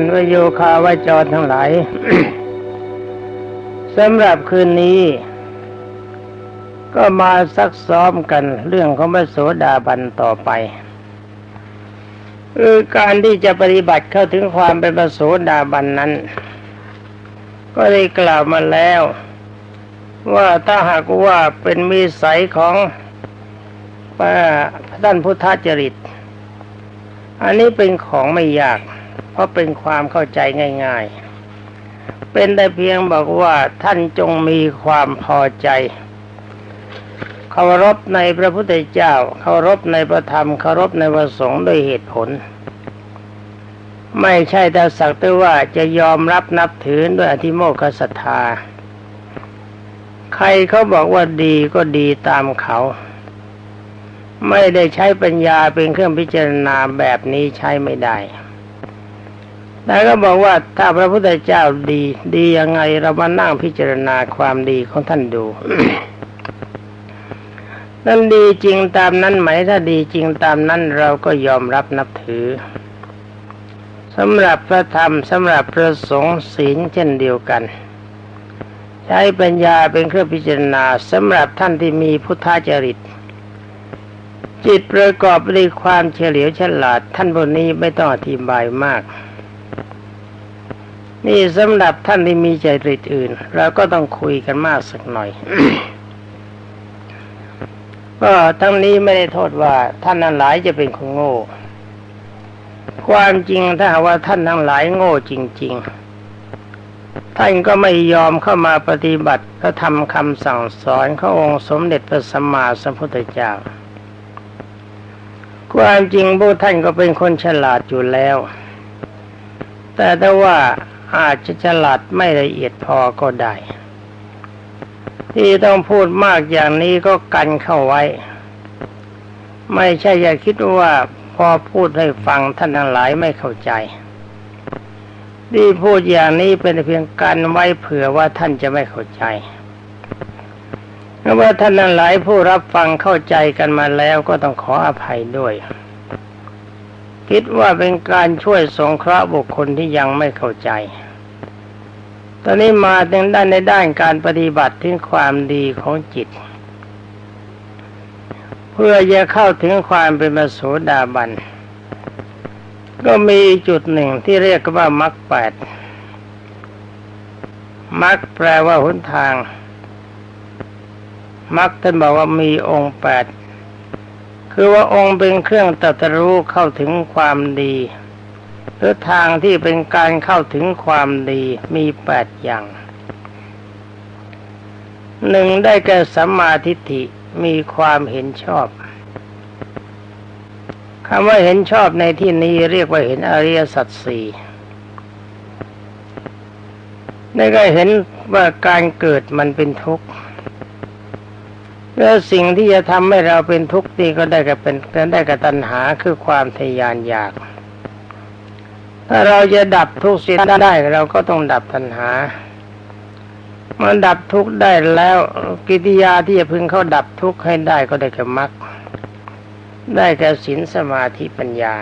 านวโยคาวาจรทั้งหลายสำหรับคืนนี้ ก็มาซักซ้อมกันเรื่องของพระโสดาบันต่อไปคือการที่จะปฏิบัติเข้าถึงความเป็นพระโสดาบันนั้น ก็ได้กล่าวมาแล้ว ว่าถ้าหากว่าเป็นมีสัยของท่านพุทธจริต อันนี้เป็นของไม่ยาก ราะเป็นความเข้าใจง่าย ๆ เป็นแต่เพียงบอกว่าท่านจงมีความพอใจเคารพในพระพุทธเจ้าเคารพในพระธรรมเคารพในพระสงฆ์ด้วยเหตุผล ไม่ใช่แต่สักแต่ว่าจะยอมรับนับถือด้วยอธิโมกขศรัทธา ใครเขาบอกว่าดีก็ดีตามเขา ไม่ได้ใช้ปัญญาเป็นเครื่องพิจารณาแบบนี้ใช้ไม่ได้ แต่ก็บอกว่าถ้าพระพุทธเจ้าดี ดียังไงเรามานั่งพิจารณาความดีของท่านดู นั่นดีจริงตามนั้นไหม ถ้าดีจริงตามนั้นเราก็ยอมรับนับถือสำหรับพระธรรมสำหรับพระสงฆ์ศีลเช่นเดียวกัน ใช้ปัญญาเป็นเครื่องพิจารณาสำหรับท่านที่มีพุทธจริตจิตประกอบด้วยความเฉลียวฉลาด ท่านบนนี้ไม่ต้องอธิบายมาก นี่สำหรับท่านที่มีใจริตอื่น เราก็ต้องคุยกันมากสักหน่อย ก็ทั้งนี้ไม่ได้โทษว่าท่านนั้นหลายจะเป็นคนโง่ ความจริงถ้าว่าท่านทั้งหลายโง่จริง ๆ ท่านก็ไม่ยอมเข้ามาปฏิบัติพระธรรมคำสั่งสอนขององค์สมเด็จพระสัมมาสัมพุทธเจ้า ความจริงพวกท่านก็เป็นคนฉลาดอยู่แล้วแต่ถ้าว่า อาจจะฉลาดไม่ละเอียดพอก็ได้ ที่ต้องพูดมากอย่างนี้ก็กันเข้าไว้ ไม่ใช่อย่าคิดว่าพอพูดให้ฟังท่านทั้งหลายไม่เข้าใจที่พูดอย่างนี้เป็นเพียงการไว้เผื่อว่าท่านจะไม่เข้าใจเพราะว่าท่านทั้งหลายผู้รับฟังเข้าใจกันมาแล้วก็ต้องขออภัยด้วย คิดว่าเป็นการช่วยสงเคราะห์บุคคลที่ยังไม่เข้าใจ ตอนนี้มาในด้านในด้านการปฏิบัติถึงความดีของจิต เพื่อจะเข้าถึงความเป็นมโสดาบัน ก็มีจุดหนึ่งที่เรียกว่ามรรคแปดมรรคแปลว่าหนทางมรรคท่านบอกว่ามีองค์แปด คือว่าองค์เป็นเครื่องตรัสรู้เข้าถึงความดี หรือทางที่เป็นการเข้าถึงความดีมีแปดอย่างหนึ่งได้แก่สัมมาทิฏฐิมีความเห็นชอบคำว่าเห็นชอบในที่นี้เรียกว่าเห็นอริยสัจสี่ได้ก็เห็นว่าการเกิดมันเป็นทุกข์ แล้วสิ่งที่จะทำให้เราเป็นทุกข์นี่ก็ได้กับเป็นได้กับตัณหาคือความทยานอยาก ถ้าเราจะดับทุกข์เสียได้เราก็ต้องดับตัณหามันดับทุกข์ได้แล้วกิริยาที่จะพึงเข้าดับทุกข์ให้ได้ก็ได้กับมรรคได้แก่ศีลสมาธิปัญญา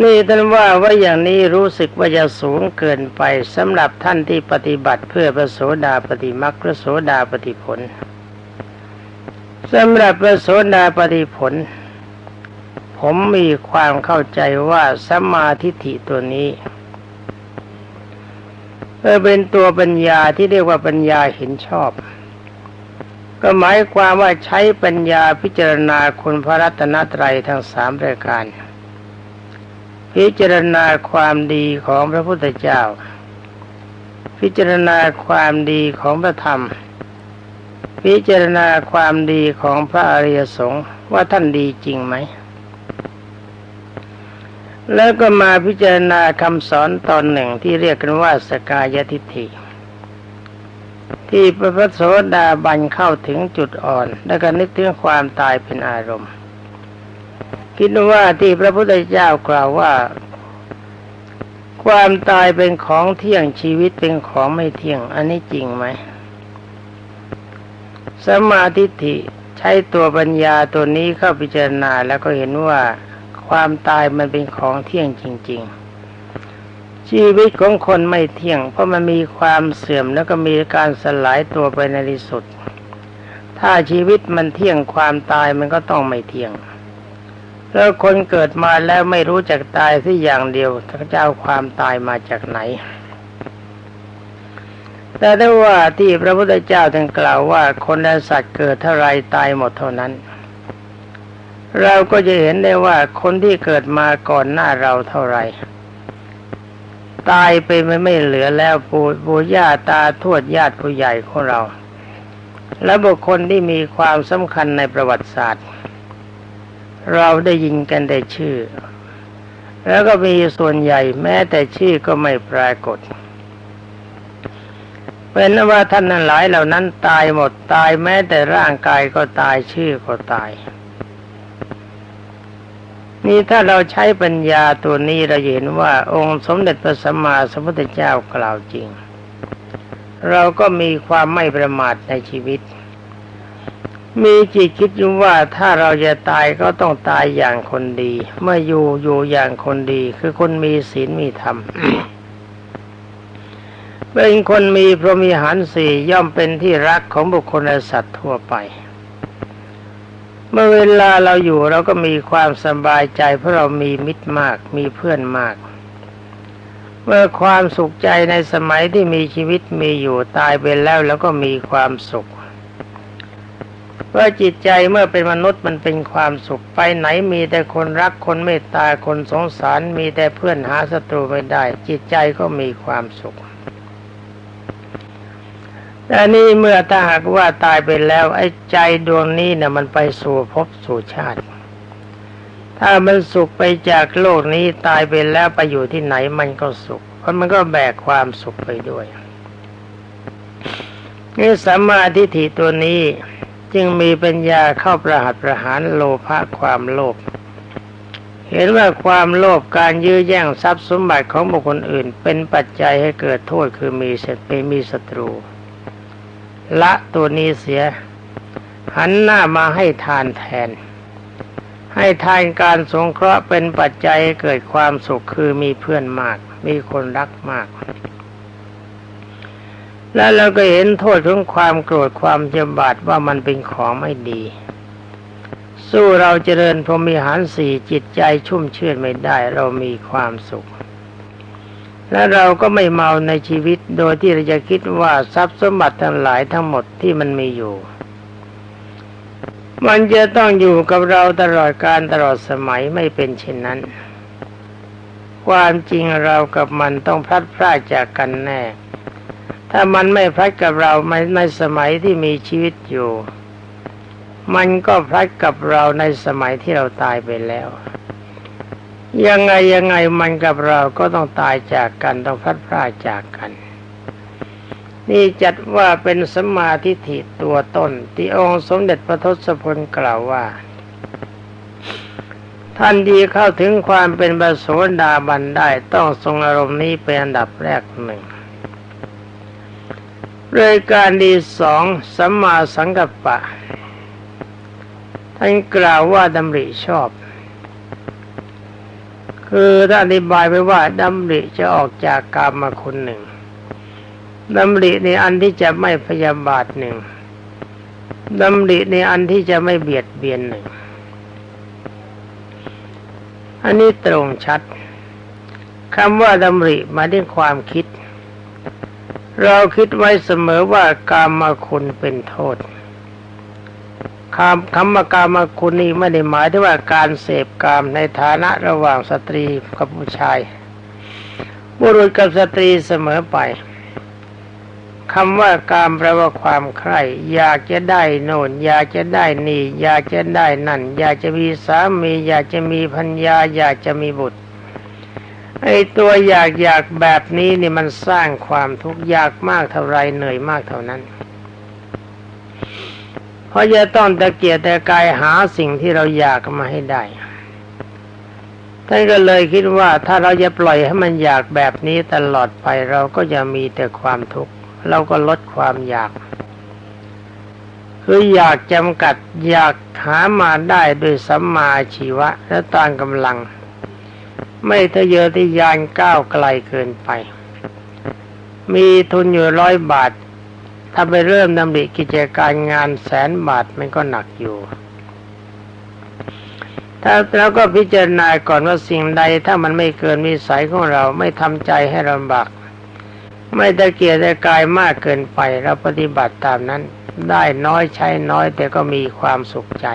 นี่ท่านว่าว่าอย่างนี้รู้สึกว่าจะสูงเกินไปสำหรับท่านที่ปฏิบัติเพื่อพระโสดาปฏิมักพระโสดาปฏิผลสำหรับพระโสดาปฏิผล ผมมีความเข้าใจว่าสัมมาทิฏฐิตัวนี้เออเป็นตัวปัญญาที่เรียกว่าปัญญาเห็นชอบ ก็หมายความว่าใช้ปัญญาพิจารณาคุณพระรัตนตรัยทั้งสามรายการ พิจารณาความดีของพระพุทธเจ้า พิจารณาความดีของพระธรรม พิจารณาความดีของพระอริยสงฆ์ว่าท่านดีจริงไหม แล้วก็มาพิจารณาคำสอนตอนหนึ่งที่เรียกกันว่าสกายทิฏฐิที่พระโสดาบันเข้าถึงจุดอ่อน และก็นึกถึงความตายเป็นอารมณ์ คิดว่าที่พระพุทธเจ้ากล่าวว่า ความตายเป็นของเที่ยงชีวิตเป็นของไม่เที่ยง อันนี้จริงไหมสมาธิฏฐิใช้ตัวปัญญาตัวนี้เข้าพิจารณาแล้วก็เห็นว่าคความตายมันเป็นของเที่ยงจริง ๆ ชีวิตของคนไม่เที่ยง เพราะมันมีความเสื่อมแล้วก็มีการสลายตัวไปในที่สุด ถ้าชีวิตมันเที่ยงความตายมันก็ต้องไม่เที่ยง แล้วคนเกิดมาแล้วไม่รู้จักตายที่อย่างเดียวจะเอาความตายมาจากไหน แต่ได้ว่าที่พระพุทธเจ้าท่านกล่าวว่าคนและสัตว์เกิดเท่าไรตายหมดเท่านั้น เราก็จะเห็นได้ว่าคนที่เกิดมาก่อนหน้าเราเท่าไรตายไปไม่ไม่เหลือแล้วปู่ปู่ย่าตาทวดญาติผู้ใหญ่ของเรา และบุคคลที่มีความสำคัญในประวัติศาสตร์ เราได้ยินกันแต่ชื่อ แล้วก็มีส่วนใหญ่แม้แต่ชื่อก็ไม่ปรากฏเป็นว่าท่านนั้นหลายเหล่านั้นตายหมดตายแม้แต่ร่างกายก็ตายชื่อก็ตาย นี่ถ้าเราใช้ปัญญาตัวนี้เราเห็นว่าองค์สมเด็จพระสัมมาสัมพุทธเจ้ากล่าวจริง เราก็มีความไม่ประมาทในชีวิต มีจิตคิดอยู่ว่าถ้าเราจะตายก็ต้องตายอย่างคนดี เมื่ออยู่อยู่อย่างคนดี คือคนมีศีลมีธรรมเป็นคนมีพรหมีหารสี่ย่อมเป็นที่รักของบุคคลและสัตว์ทั่วไป เมื่อเวลาเราอยู่เราก็มีความสบายใจ เพราะเรามีมิตรมากมีเพื่อนมาก เมื่อความสุขใจในสมัยที่มีชีวิตมีอยู่ตายไปแล้วแล้วก็มีความสุข เพราจิตใจเมื่อเป็นมนุษย์มันเป็นความสุขไปไหนมีแต่คนรักคนเมตตาคนสงสารมีแต่เพื่อนหาศัตรูไม่ได้ จิตใจก็มีความสุขแต่นี่เมื่อถ้าหากว่าตายไปแล้วไอ้ใจดวงนี้นะ่ะมันไปสู่ภพสู่ชาติ ถ้ามันสุขไปจากโลกนี้ตายไปแล้วไปอยู่ที่ไหนมันก็สุข เพราะมันก็แบกความสุขไปด้วยนี่สัมมาทิฏฐิตัวนี้ จึงมีปัญญาเข้าประหัตประหารโลภะความโลภเห็นว่าความโลภการยื้อแย่งทรัพย์สมบัติของบุคคลอื่น เป็นปัจจัยให้เกิดโทษคือมีเสตมีศัตรู ละตัวนี้เสีย หันหน้ามาให้ทานแทน ให้ทานการสงเคราะห์เป็นปัจจัยให้เกิดความสุขคือมีเพื่อนมาก มีคนรักมาก แล้วเราก็เห็นโทษของความโกรธความเจ็บบาดว่ามันเป็นของไม่ดี สู้เราเจริญพรหมิหารสี่จิตใจชุ่มชื่นไม่ได้ เรามีความสุข และเราก็ไม่เมาในชีวิตโดยที่เราจะคิดว่าทรัพย์สมบัติทั้งหลายทั้งหมดที่มันมีอยู่ มันจะต้องอยู่กับเราตลอดการตลอดสมัยไม่เป็นเช่นนั้น ความจริงเรากับมันต้องพลัดพรากจากกันแน่ ถ้ามันไม่พลัดกับเราในสมัยที่มีชีวิตอยู่ มันก็พลัดกับเราในสมัยที่เราตายไปแล้ว ยังไงยังไงมันกับเราก็ต้องตายจากกันต้องพลัดพรากจากกัน นี่จัดว่าเป็นสมาทิฐิตัวต้น ที่องค์สมเด็จพระทศพลกล่าวว่า ท่านดีเข้าถึงความเป็นบโสดาบันได้ต้องทรงอารมณ์นี้เป็นอันดับแรกหนึ่ง รายการดีสองสัมมาสังกัปปะ ท่านกล่าวว่าดำริชอบ คือท่านอธิบายไว้ว่าดำริจะออกจากกรรมมาคุณหนึ่งดำริในอันที่จะไม่พยาบาทหนึ่งดำริในอันที่จะไม่เบียดเบียนหนึ่ง อันนี้ตรงชัดคำว่าดำริมาด้วยความคิด เราคิดไว้เสมอว่ากามาคุณเป็นโทษคำคำว่ากามาคุณนี้ไม่ได้หมายถึงว่าการเสพกามในฐานะระหว่างสตรีกับผู้ชาย บุรุษกับสตรีเสมอไปคำว่าการแปลว่าความใคร่อยากจะได้โน่น อยากจะได้นี่ อยากจะได้นั่น อยากจะมีสามี อยากจะมีพัญญา อยากจะมีบุตร ไอ้ตัวอยากอยากแบบนี้นี่มันสร้างความทุกข์ยากมากเท่าไรเหนื่อยมากเท่านั้น เพราะจะต้องตะเกียกแต่กายหาสิ่งที่เราอยากมาให้ได้ท่านก็เลยคิดว่าถ้าเราจะปล่อยให้มันอยากแบบนี้ตลอดไปเราก็จะมีแต่ความทุกข์เราก็ลดความอยาก คืออยากจำกัดอยากหามาได้โดยสัมมาชีวะและตามกำลัง ไม่ทะเยอทะยานก้าวไกลเกินไป มีทุนอยู่ร้อยบาท ถ้าไปเริ่มดำริกิจการงานแสนบาทมันก็หนักอยู่ ถ้าแล้วก็พิจารณาก่อนว่าสิ่งใด ถ้ามันไม่เกินวิสัยของเราไม่ทำใจให้ลำบาก ไม่ตะเกียรตะกายมากเกินไปเราปฏิบัติตามนั้น ได้น้อยใช้น้อยแต่ก็มีความสุขใจ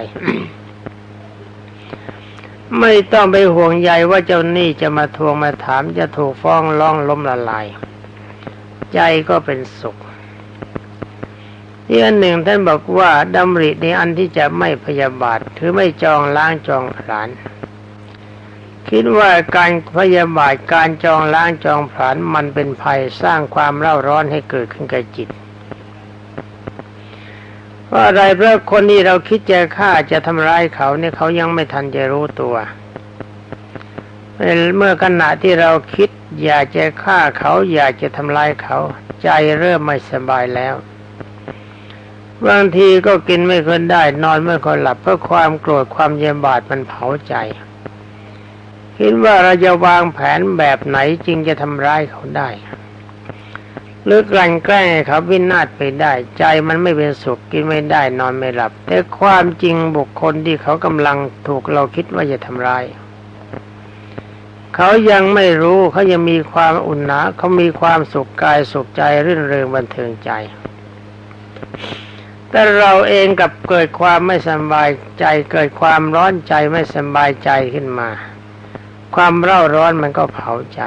ไม่ต้องไปห่วงใยว่าเจ้าหนี้จะมาทวงมาถามจะถูกฟ้องร้องล้มละลาย ใจก็เป็นสุขอีกอันหนึ่งท่านบอกว่าดำริในอันที่จะไม่พยาบาทถือไม่จองล้างจองผลาญคิดว่าการพยาบาทการจองล้างจองผลาญมันเป็นภัยสร้างความเร่าร้อนให้เกิดขึ้นกับจิต ราะอะไรเพราะคนที่เราคิดจะฆ่าจะทำร้ายเขาเนี่ยเขายังไม่ทันจะรู้ตัวเมื่อขณะที่เราคิดอยากจะฆ่าเขาอยากจะทำร้ายเขา ใจเริ่มไม่สบายแล้วบางทีก็กินไม่ค่อยได้ นอนไม่ค่อยหลับเพราะความโกรธความเย็นบาดมันเผาใจ คิดว่าเราจะวางแผนแบบไหนจึงจะทำร้ายเขาได้ หรือกลั่นแกล้งเขาวินาศไปได้ ใจมันไม่เป็นสุขกินไม่ได้นอนไม่หลับ แต่ความจริงบุคคลที่เขากำลังถูกเราคิดว่าจะทำร้าย เขายังไม่รู้เขายังมีความอุ่นหนาเขามีความสุขกายสุขใจรื่นเริงบันเทิงใจ แต่เราเองกับเกิดความไม่สบายใจ เกิดความร้อนใจไม่สบายใจขึ้นมา ความเร่าร้อนมันก็เผาใจ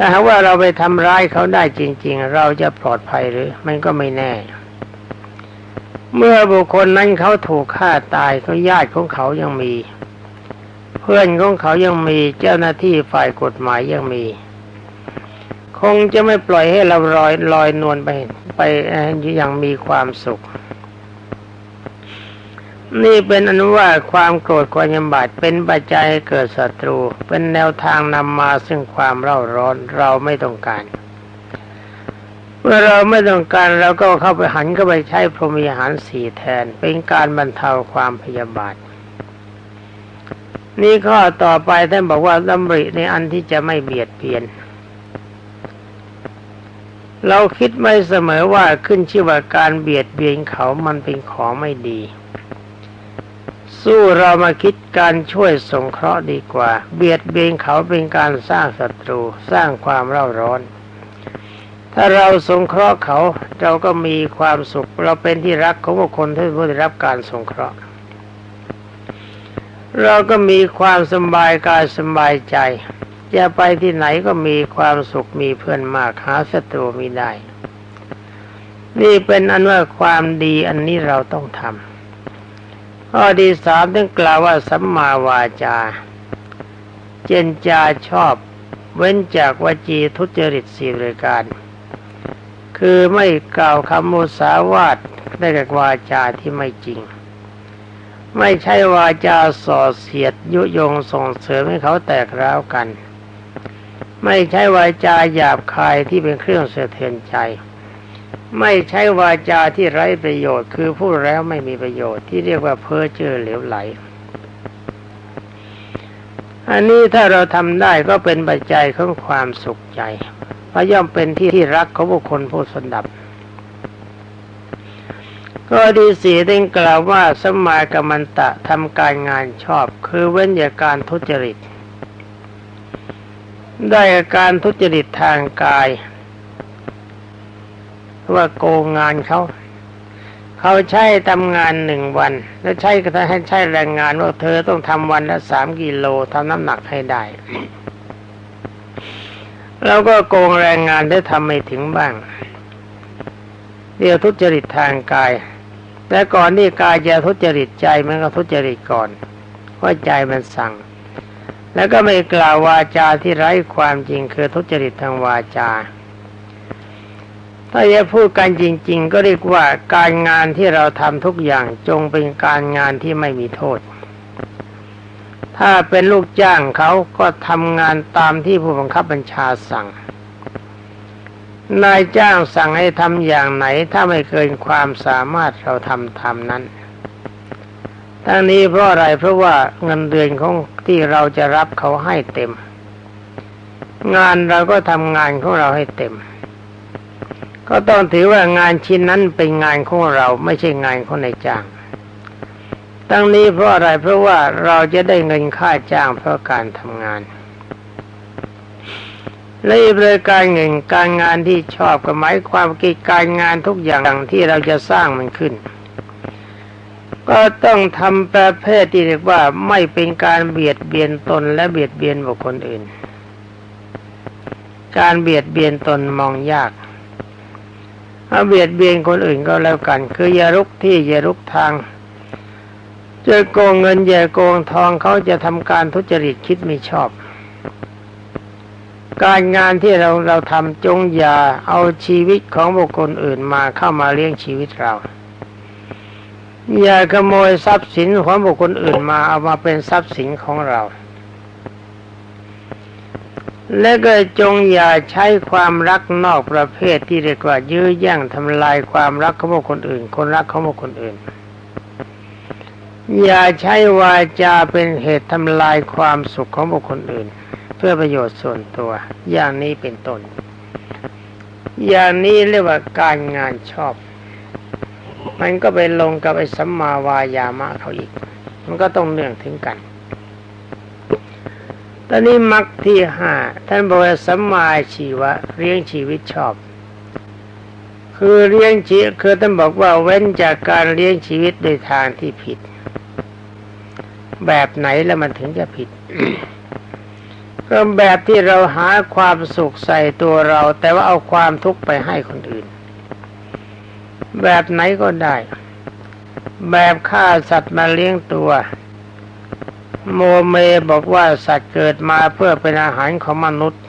ถ้าหากว่าเราไปทำร้ายเขาได้จริง ๆ เราจะปลอดภัยหรือ มันก็ไม่แน่ เมื่อบุคคลนั้นเขาถูกฆ่าตายเขาญาติของเขายังมี เพื่อนของเขายังมีเจ้าหน้าที่ฝ่ายกฎหมายยังมี คงจะไม่ปล่อยให้เราลอยลอยนวลไปไปอย่างมีความสุข นี่เป็นอนุว่าความโกรธความยำบาดเป็นปัจจัยเกิดศัตรู เป็นแนวทางนำมาซึ่งความเร่าร้อนเราไม่ต้องการ เมื่อเราไม่ต้องการเราก็เข้าไปหันก็ไปใช้พรหมีหารสี่แทน เป็นการบรรเทาความพยาบาท นี่ข้อต่อไปท่านบอกว่าดำริในอันที่จะไม่เบียดเบียนเราคิดไม่เสมอว่าขึ้นชื่อว่าการเบียดเบียนเขามันเป็นของไม่ดี สู้เรามาคิดการช่วยสงเคราะห์ดีกว่า เบียดเบียนเขาเป็นการสร้างศัตรูสร้างความเร่าร้อน ถ้าเราสงเคราะห์เขาเราก็มีความสุข เราเป็นที่รักของบุคคลที่ผู้ได้รับการสงเคราะห์ เราก็มีความสบายกายสบายใจจะไปที่ไหนก็มีความสุขมีเพื่อนมากหาศัตรูไม่ได้ นี่เป็นอันว่าความดีอันนี้เราต้องทำ ข้อที่สามต้องกล่าวว่าสัมมาวาจา เจนจาชอบ เว้นจากวจีทุจริตสี่รายการ คือไม่กล่าวคำมุสาวาทได้กับวาจาที่ไม่จริง ไม่ใช่วาจาส่อเสียดยุยงส่งเสริมให้เขาแตกร้าวกัน ไม่ใช่วาจาหยาบคายที่เป็นเครื่องเสถียรใจ ไม่ใช่วาจาที่ไร้ประโยชน์ คือพูดแล้วไม่มีประโยชน์ที่เรียกว่าเพ้อเจ้อเหลวไหล อันนี้ถ้าเราทำได้ก็เป็นปัจจัยของความสุขใจเพราะย่อมเป็นที่ที่รักของบุคคลผู้สนับ ก็ดีสีได้กล่าวว่าสมากรรมันตะทำการงานชอบ คือเว้นจากการทุจริต ได้การทุจริตทางกาย ว่าโกงงานเขาเขาใช้ทำงานหนึ่งวัน แล้วใช้ก็ให้ใช้แรงงานว่าเธอต้องทำวันละสามกิโลทำน้ำหนักให้ได้ แล้วก็โกงแรงงานได้ทำไม่ถึงบ้าง เดี๋ยวทุจริตทางกาย แต่ก่อนที่กายจะทุจริตใจมันก็ทุจริตก่อนเพราะใจมันสั่ง แล้วก็ไม่กล่าววาจาที่ไร้ความจริงคือทุจริตทางวาจา ถ้าจะพูดกันจริง ๆ ก็เรียกว่าการงานที่เราทำทุกอย่างจงเป็นการงานที่ไม่มีโทษ ถ้าเป็นลูกจ้างเขาก็ทำงานตามที่ผู้บังคับบัญชาสั่ง นายจ้างสั่งให้ทำอย่างไหน ถ้าไม่เกินความสามารถเราทำทำนั้นทั้งนี้เพราะอะไรเพราะว่าเงินเดือนของที่เราจะรับเขาให้เต็ม งานเราก็ทำงานของเราให้เต็ม ก็ต้องถือว่างานชิ้นนั้นเป็นงานของเราไม่ใช่งานของนายจ้าง ตั้งนี้เพราะอะไรเพราะว่าเราจะได้เงินค่าจ้างเพราะการทำงานและอีกรายการหนึ่งการงานที่ชอบก็หมายความกิจการงานทุกอย่างที่เราจะสร้างมันขึ้น ก็ต้องทำประเภทที่เรียกว่าไม่เป็นการเบียดเบียนตนและเบียดเบียนบุคคลอื่น การเบียดเบียนตนมองยาก เอาเบียดเบียนคนอื่นก็แล้วกัน คืออย่ารุกที่อย่ารุกทางจะโกงเงินอย่าโกงทองเขาจะทำการทุจริตคิดไม่ชอบ การงานที่เราเราทำจงอย่าเอาชีวิตของบุคคลอื่นมาเข้ามาเลี้ยงชีวิตเรา อย่าขโมยทรัพย์สินของบุคคลอื่นมาเอามาเป็นทรัพย์สินของเรา และก็จงอย่าใช้ความรักนอกประเภทที่เรียกว่ายื้อแย่งทำลายความรักของบุคคลอื่น คนรักของบุคคลอื่น อย่าใช้วาจาเป็นเหตุทำลายความสุขของบุคคลอื่น เพื่อประโยชน์ส่วนตัว อย่างนี้เป็นต้น อย่างนี้เรียกว่าการงานชอบ มันก็ไปลงกับไอ้สัมมาวายามะเขาอีก มันก็ต้องเนื่องถึงกัน ตอนนี้มรรคที่ห้าท่านบอกว่าสัมมาชีวะเลี้ยงชีวิตชอบ คือเลี้ยงชีคือท่านบอกว่าเว้นจากการเลี้ยงชีวิตโดยทางที่ผิด แบบไหนแล้วมันถึงจะผิดก็แบบที่เราหาความสุขใส่ตัวเรา แต่ว่าเอาความทุกข์ไปให้คนอื่น แบบไหนก็ได้ แบบฆ่าสัตว์มาเลี้ยงตัว โมเมบอกว่าสัตว์เกิดมาเพื่อเป็นอาหารของมนุษย์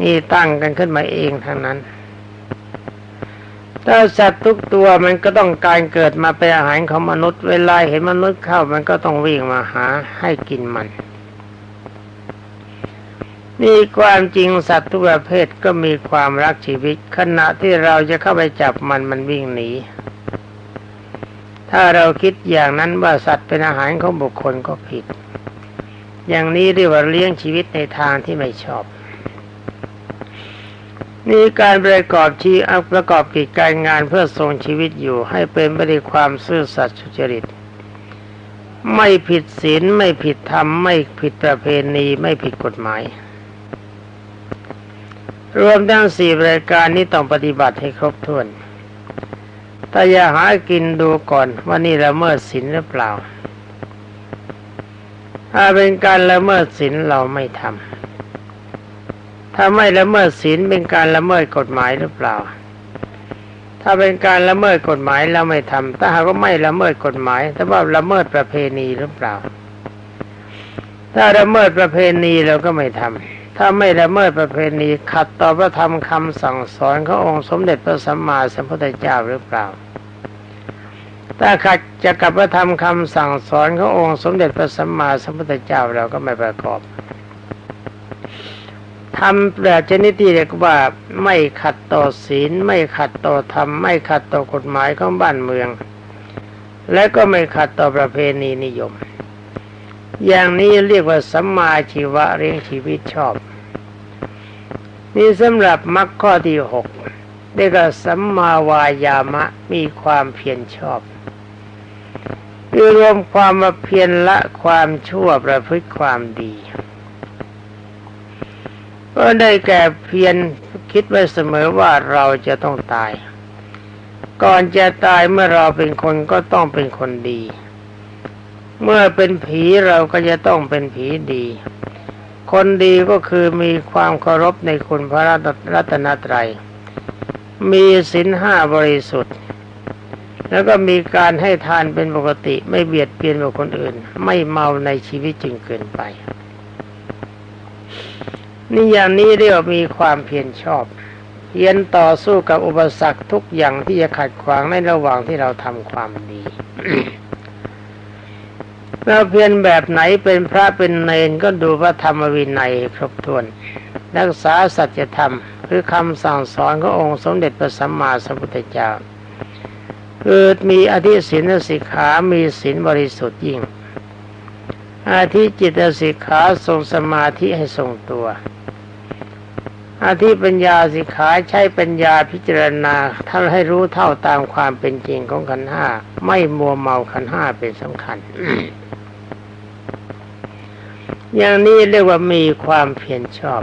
นี่ตั้งกันขึ้นมาเองทั้งนั้นถ้าสัตว์ทุกตัวมันก็ต้องการเกิดมาเป็นอาหารของมนุษย์ เวลาเห็นมนุษย์เข้ามันก็ต้องวิ่งมาหาให้กินมัน นี่ความจริงสัตว์ทุกประเภทก็มีความรักชีวิต ขณะที่เราจะเข้าไปจับมันมันวิ่งหนี ถ้าเราคิดอย่างนั้นว่าสัตว์เป็นอาหารของบุคคลก็ผิด อย่างนี้เรียกว่าเลี้ยงชีวิตในทางที่ไม่ชอบ นี่การประกอบชีประกอบกิจการงานเพื่อทรงชีวิตอยู่ ให้เป็นไปด้วยความซื่อสัตย์สุจริต ไม่ผิดศีลไม่ผิดธรรมไม่ผิดประเพณีไม่ผิดกฎหมาย รวมทั้งสี่รายการนี้ต้องปฏิบัติให้ครบถ้วน ถ้าอย่าหากินดูก่อนว่านี่ละเมิดศีลหรือเปล่า ถ้าเป็นการละเมิดศีลเราไม่ทำถ้าไม่ละเมิดศีลเป็นการละเมิดกฎหมายหรือเปล่า ถ้าเป็นการละเมิดกฎหมายเราไม่ทำถ้าหากว่าไม่ละเมิดกฎหมาย แต่ว่าละเมิดประเพณีหรือเปล่า ถ้าละเมิดประเพณีเราก็ไม่ทำถ้าไม่ละเมิดประเพณีขัดต่อพระธรรมคำสั่งสอนขององค์สมเด็จพระสัมมาสัมพุทธเจ้าหรือเปล่า ถ้าขัดจะกับพระธรรมคำสั่งสอนขององค์สมเด็จพระสัมมาสัมพุทธเจ้าเราก็ไม่ประกอบทำแบบชนิดที่เรียกว่าไม่ขัดต่อศีล ไม่ขัดต่อธรรม ไม่ขัดต่อกฎหมายของบ้านเมือง และก็ไม่ขัดต่อประเพณีนิยม อย่างนี้เรียกว่าสัมมาชีวะเรียงชีวิตชอบ นี่สำหรับมรรคข้อที่หกเรียกว่าสัมมาวายามะมีความเพียรชอบ คือรวมความมาเพียรละความชั่วประพฤติความดีก็ได้แก่เพียรคิดไว้เสมอว่าเราจะต้องตาย ก่อนจะตายเมื่อเราเป็นคนก็ต้องเป็นคนดี เมื่อเป็นผีเราก็จะต้องเป็นผีดี คนดีก็คือมีความเคารพในคุณพระรัตนตรัย มีศีลห้าบริสุทธิ์ แล้วก็มีการให้ทานเป็นปกติ ไม่เบียดเบียนบุคคลอื่น ไม่เมาในชีวิตจึงเกินไปนี่อย่างนี้เรียกมีความเพียรชอบเพียรต่อสู้กับอุปสรรคทุกอย่างที่จะขัดขวางในระหว่างที่เราทำความดีเราเพียนแบบไหนเป็นพระเป็นเนนก็ดูพระธรรมวินัยครบถ้วน รักษาสัจธรรม คือคำสั่งสอนขององค์สมเด็จพระสัมมาสัมพุทธเจ้า คือมีอธิศีลสิกขา มีศีลบริสุทธิ์ยิ่ง อาธิจิตสิกขาทรงสมาธิให้ทรงตัว อาธิปัญญาสิกขาใช้ปัญญาพิจารณาท่านให้รู้เท่าตามความเป็นจริงของขันห้า ไม่มัวเมาขันห้าเป็นสำคัญ อย่างนี้เรียกว่ามีความเพียรชอบ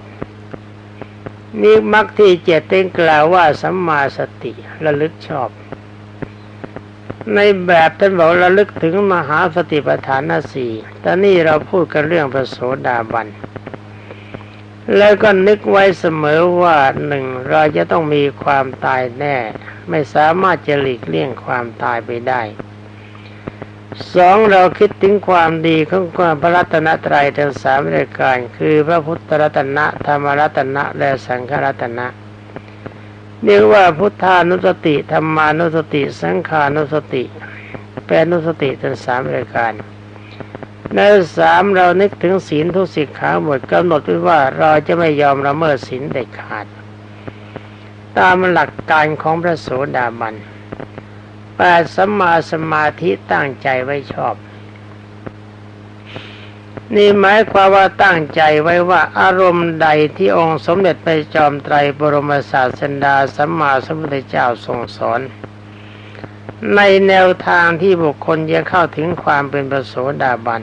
นี่มักที่เจ็ดเต็งกล่าวว่าสัมมาสติระลึกชอบ ในแบบท่านบอกระลึกถึงมหาสติปัฏฐานสี่แต่นี่เราพูดกันเรื่องพระโสดาบัน แล้วก็นึกไว้เสมอว่าหนึ่งเราจะต้องมีความตายแน่ ไม่สามารถจะหลีกเลี่ยงความตายไปได้สองเราคิดถึงความดีของความพระรัตนตรัยทั้งสามรายการ คือพระพุทธรัตนะธรรมรัตนะและสังฆรัตนะ เรียกว่าพุทธานุสติธรรมานุสติ สังขานุสติ แปลนุสติทั้งสามรายการในสามเรานึกถึงศีลทุกสิกขาหมดกำหนดไว้ว่าเราจะไม่ยอมละเมิดศีลเด็ดขาด ตามหลักการของพระโสดาบันแปดสัมมาสมาธิตั้งใจไว้ชอบ นี่หมายความว่าตั้งใจไว้ว่าอารมณ์ใดที่องค์สมเด็จไปจอมไตรบรมศาสดาสัมมาสัมพุทธเจ้าทรงสอน ในแนวทางที่บุคคลจะเข้าถึงความเป็นประโสดาบัน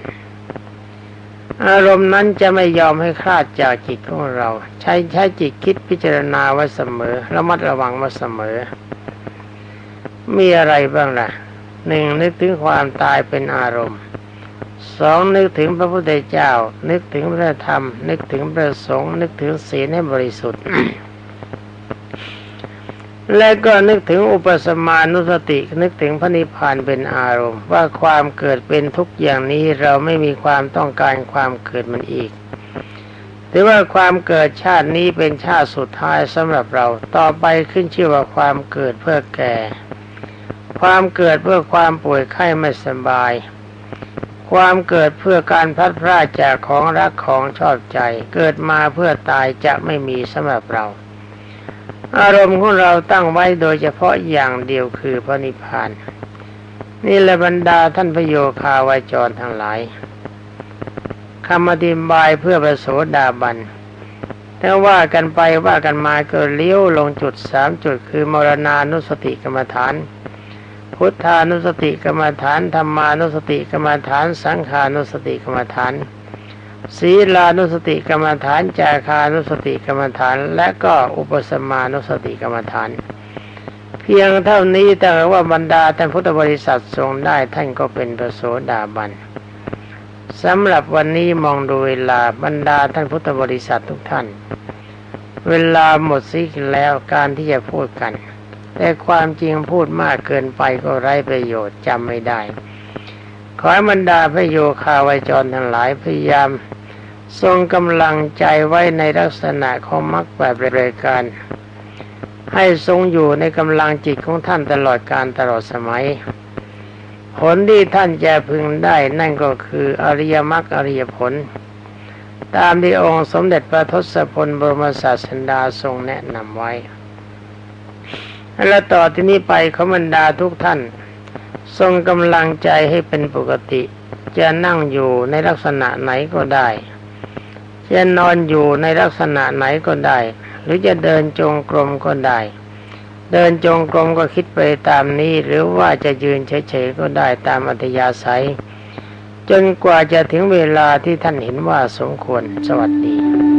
อารมณ์นั้นจะไม่ยอมให้คลาดจากจิตของเรา ใช้ใช้จิตคิดพิจารณาไว้เสมอระมัดระวังมาเสมอ มีอะไรบ้างล่ะหนึ่งนึกถึงความตายเป็นอารมณ์ สองนึกถึงพระพุทธเจ้า นึกถึงพระธรรม นึกถึงพระสงฆ์นึกถึงศีลให้บริสุทธิ์ และก็นึกถึงอุปสมานุสติ นึกถึงพระนิพพานเป็นอารมณ์ ว่าความเกิดเป็นทุกอย่างนี้เราไม่มีความต้องการความเกิดมันอีกถือว่าความเกิดชาตินี้เป็นชาติสุดท้ายสำหรับเราต่อไปขึ้นชื่อว่าความเกิดเพื่อแก่ ความเกิดเพื่อความป่วยไข้ไม่สบาย ความเกิดเพื่อการพัดพลาดจากของรักของชอบใจ เกิดมาเพื่อตายจะไม่มีสำหรับเรา อารมณ์ของเราตั้งไว้โดยเฉพาะอย่างเดียวคือพระนิพพาน นี่แหละบรรดาท่านพระโยคาวาจรทั้งหลายคำอธิบายเพื่อประโสดาบันถ้าว่ากันไปว่ากันมาเกิดเลี้ยวลงจุดสามจุดคือมรณานุสติกรรมฐาน พุทธานุสติกรรมฐานธรรมานุสติกรรมฐาน สังขานุสติกรรมฐานศีลานุสติกรรมฐานจาคานุสติกรรมฐาน และก็อุปสมานุสติกรรมฐาน เพียงเท่านี้แต่ว่าบรรดาท่านพุทธบริษัททรงได้ท่านก็เป็นพระโสดาบันสำหรับวันนี้มองดูเวลาบรรดาท่านพุทธบริษัททุกท่าน เวลาหมดสิ้นแล้วการที่จะพูดกัน แต่ความจริงพูดมากเกินไปก็ไร้ประโยชน์จำไม่ได้ ขอให้บรรดาพระโยคาวาจรทั้งหลายพยายาม ทรงกำลังใจไว้ในลักษณะของมรรคแบบรายการ ให้ทรงอยู่ในกำลังจิตของท่านตลอดการตลอดสมัย ผลที่ท่านจะพึงได้นั่นก็คืออริยมรรคอริยผล ตามที่องค์สมเด็จพระทศพลบรมศาสดาทรงแนะนำไว้ และต่อที่นี้ไปขบรรดาทุกท่าน ทรงกำลังใจให้เป็นปกติ จะนั่งอยู่ในลักษณะไหนก็ได้ จะนอนอยู่ในลักษณะไหนก็ได้ หรือจะเดินจงกรมก็ได้ เดินจงกรมก็คิดไปตามนี้ หรือว่าจะยืนเฉยๆก็ได้ตามอัธยาศัย จนกว่าจะถึงเวลาที่ท่านเห็นว่าสมควรสวัสดี